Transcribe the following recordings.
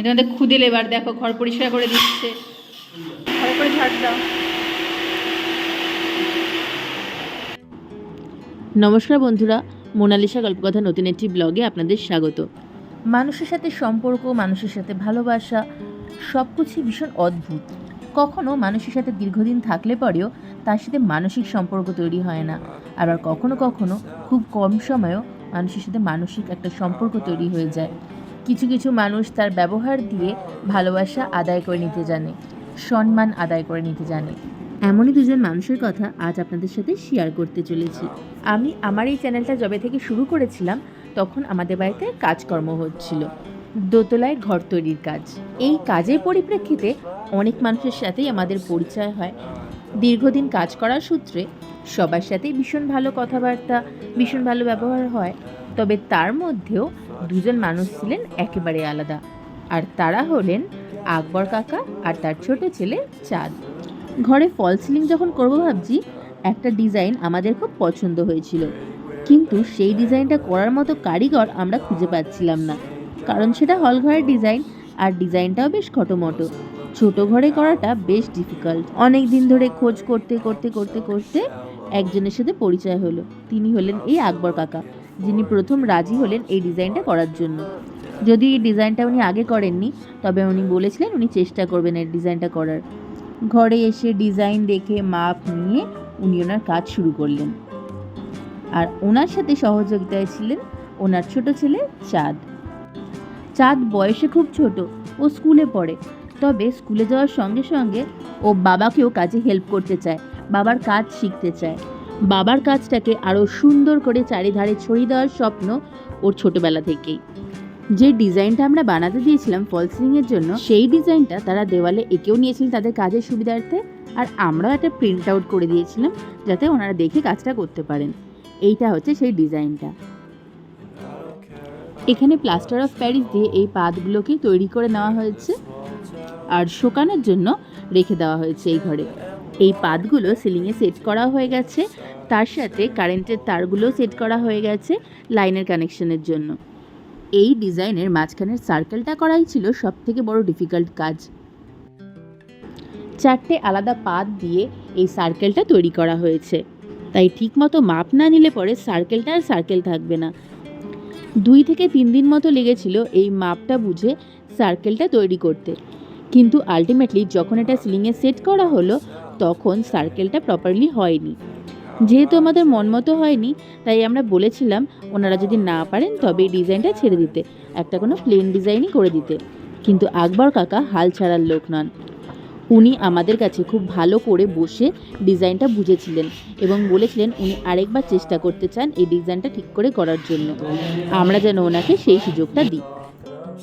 এটা আমাদের খুদে লেবার দেখো ঘর পরিষ্কার করে দিচ্ছে। ভালো করে ঝাড় দাও। নমস্কার বন্ধুরা মোনালিসা গল্পকথা নতুন একটি ব্লগে আপনাদের স্বাগত। মানুষের সাথে সম্পর্ক মানুষের সাথে ভালোবাসা সব কিছুই ভীষণ অদ্ভুত। কখনো মানুষের সাথে দীর্ঘদিন থাকলে পরেও তার সাথে মানসিক সম্পর্ক তৈরি হয় না। আবার কখনো কখনো খুব কম সময়েও মানুষের সাথে মানসিক একটা সম্পর্ক তৈরি হয়ে যায়। কিছু কিছু মানুষ তার ব্যবহার দিয়ে ভালোবাসা আদায় করে নিতে জানে, সম্মান আদায় করে নিতে জানে। এমনই দুজন মানুষের কথা আজ আপনাদের সাথে শেয়ার করতে চলেছি। আমি আমার এই চ্যানেলটা যবে থেকে শুরু করেছিলাম, তখন আমাদের বাড়িতে কাজকর্ম হচ্ছিল। দোতলায় ঘর তৈরির কাজ। এই কাজের পরিপ্রেক্ষিতে অনেক মানুষের সাথেই আমাদের পরিচয় হয়। দীর্ঘদিন কাজ করার সূত্রে সবার সাথেই ভীষণ ভালো কথাবার্তা, ভীষণ ভালো ব্যবহার হয়। তবে তার মধ্যেও দুজন মানুষ ছিলেন একেবারে আলাদা। আর তারা হলেন আকবর কাকা আর তার ছোট ছেলে চাঁদ। ঘরে ফল সিলিং যখন করব ভাবছি, একটা ডিজাইন আমাদের খুব পছন্দ হয়েছিল। কিন্তু সেই ডিজাইনটা করার মতো কারিগর আমরা খুঁজে পাচ্ছিলাম না। কারণ সেটা হল ঘরের ডিজাইন আর ডিজাইনটাও বেশ খটোমটো। ছোট ঘরে করাটা বেশ ডিফিকাল্ট অনেক দিন ধরে খোঁজ করতে করতে করতে করতে একজনের সাথে পরিচয় হলো। তিনি হলেন এই আকবর কাকা। যিনি প্রথম রাজি হলেন এই ডিজাইনটা করার জন্য। যদি এই ডিজাইনটা উনি আগে করেননি, তবে উনি বলেছিলেন উনি চেষ্টা করবেন এই ডিজাইনটা করার। ঘরে এসে ডিজাইন দেখে মাপ নিয়ে উনি ওনার কাজ শুরু করলেন। আর ওনার সাথে সহযোগিতায় ছিলেন ওনার ছোট ছেলে চাঁদ। চাঁদ বয়সে খুব ছোট, ও স্কুলে পড়ে। তবে স্কুলে যাওয়ার সঙ্গে সঙ্গে ও বাবাকেও কাজে হেল্প করতে চায়, বাবার কাজ শিখতে চায়। বাবার কাজটাকে আরও সুন্দর করে চারিধারে ছড়িয়ে দেওয়ার স্বপ্ন ওর ছোটবেলা থেকেই। যে ডিজাইনটা আমরা বানাতে দিয়েছিলাম ফল সিলিংয়ের জন্য, সেই ডিজাইনটা তারা দেওয়ালে এঁকেও নিয়েছিলেন তাদের কাজের সুবিধার্থে আর আমরাও একটা প্রিন্ট আউট করে দিয়েছিলাম যাতে ওনারা দেখে কাজটা করতে পারেন। এইটা হচ্ছে সেই ডিজাইনটা। এখানে প্লাস্টার অফ প্যারিস দিয়ে এই পাতগুলোকে তৈরি করে নেওয়া হয়েছে আর শোকানোর জন্য রেখে দেওয়া হয়েছে এই ঘরে। এই পাতগুলো সিলিংয়ে সেট করা হয়ে গেছে। তার সাথে কারেন্টের তারগুলো সেট করা হয়ে গেছে লাইনের কানেকশনের জন্য। এই ডিজাইনের মাঝখানের সার্কেলটা করাই ছিল সব থেকে বড় ডিফিকাল্ট কাজ। চারটে আলাদা পাত দিয়ে এই সার্কেলটা তৈরি করা হয়েছে। তাই ঠিকমতো মাপ না নিলে পরে সার্কেলটা আর সার্কেল থাকবে না। দুই থেকে তিন দিন মতো লেগেছিল এই মাপটা বুঝে সার্কেলটা তৈরি করতে। কিন্তু আলটিমেটলি যখন এটা সিলিংয়ে সেট করা হলো তখন সার্কেলটা প্রপারলি হয়নি। যেহেতু আমাদের মন মতো হয়নি, তাই আমরা বলেছিলাম ওনারা যদি না পারেন তবে এই ডিজাইনটা ছেড়ে দিতে, একটা কোনো প্লেন ডিজাইনই করে দিতে। কিন্তু আকবর কাকা হাল ছাড়ার লোক নন। উনি আমাদের কাছে খুব ভালো করে বসে ডিজাইনটা বুঝেছিলেন এবং বলেছিলেন উনি আরেকবার চেষ্টা করতে চান এই ডিজাইনটা ঠিক করে করার জন্য। আমরা যেন ওনাকে সেই সুযোগটা দিই।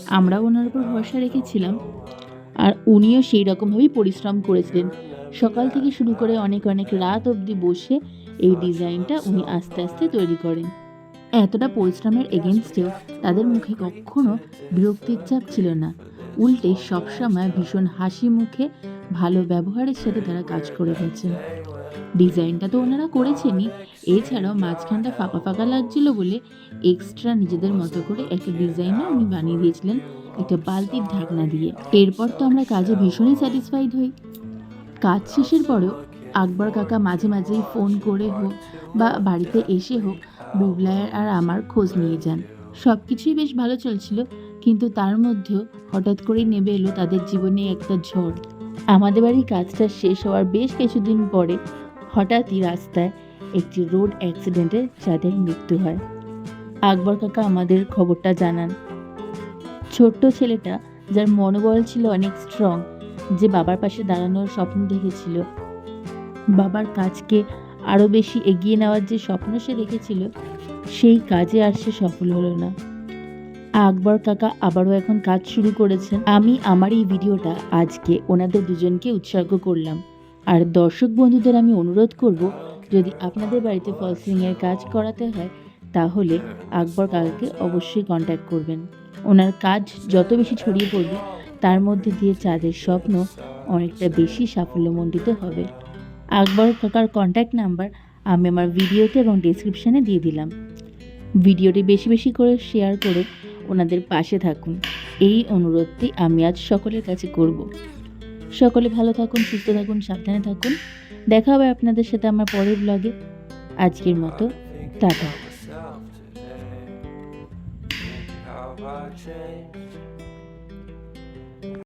আমরা ওনার উপর ভরসা রেখেছিলাম। আর উনিও সেই রকমভাবেই পরিশ্রম করেছিলেন। সকাল থেকে শুরু করে অনেক অনেক রাত অবধি বসে এই ডিজাইনটা উনি আস্তে আস্তে তৈরি করেন। এতটা পরিশ্রমের এগেনস্টেও তাদের মুখে কখনো বিরক্তির চাপ ছিল না। উল্টে সবসময় ভীষণ হাসি মুখে ভালো ব্যবহারের সাথে তারা কাজ করে গেছেন। ডিজাইনটা তো ওনারা করেছেনই। এছাড়াও মাঝখানটা ফাঁকা ফাঁকা লাগছিল বলে এক্সট্রা নিজেদের মতো করে একটা ডিজাইনও উনি বানিয়ে দিয়েছিলেন একটা বালতির ঢাকনা দিয়ে। এরপর তো আমরা কাজে ভীষণই স্যাটিসফাইড হই। কাজ শেষের পরেও আকবর কাকা মাঝে মাঝেই ফোন করে হোক বা বাড়িতে এসে হোক বুবলায়ের আর আমার খোঁজ নিয়ে যান। সব কিছুই বেশ ভালো চলছিল, কিন্তু তার মধ্যেও হঠাৎ করেই নেমে এলো তাদের জীবনে একটা ঝড়। আমাদের বাড়ির কাজটা শেষ হওয়ার বেশ কিছুদিন পরে হঠাৎই রাস্তায় একটি রোড অ্যাক্সিডেন্টে যাদের মৃত্যু হয়। আকবর কাকা আমাদের খবরটা জানান। ছোট্ট ছেলেটা, যার মনোবল ছিল অনেক স্ট্রং যে বাবার পাশে দাঁড়ানোর স্বপ্ন দেখেছিল। বাবার কাজকে আরও বেশি এগিয়ে নেওয়ার যে স্বপ্ন সে দেখেছিল, সেই কাজে আর সে সফল হলো না। আকবর কাকা আবারও এখন কাজ শুরু করেছেন। আমি আমার এই ভিডিওটা আজকে ওনাদের দুজনকে উৎসর্গ করলাম। আর দর্শক বন্ধুদের আমি অনুরোধ করব, যদি আপনাদের বাড়িতে ফলসিংয়ের কাজ করাতে হয়, তাহলে আকবর কাকাকে অবশ্যই কন্ট্যাক্ট করবেন। ওনার কাজ যত বেশি ছড়িয়ে পড়বে তার মধ্যে দিয়ে চাঁদের স্বপ্ন অনেকটা বেশি সাফল্যমণ্ডিত হবে। আকবর কাকার কন্ট্যাক্ট নাম্বার আমি আমার ভিডিওতে এবং ডিসক্রিপশানে দিয়ে দিলাম। ভিডিওটি বেশি বেশি করে শেয়ার করে ওনাদের পাশে থাকুন। এই অনুরোধটি আমি আজ সকলের কাছে করব। সকলে ভালো থাকুন, সুস্থ থাকুন, সাবধানে থাকুন। দেখা হবে আপনাদের সাথে আমার পরের ব্লগে আজকের মতো, টাটা।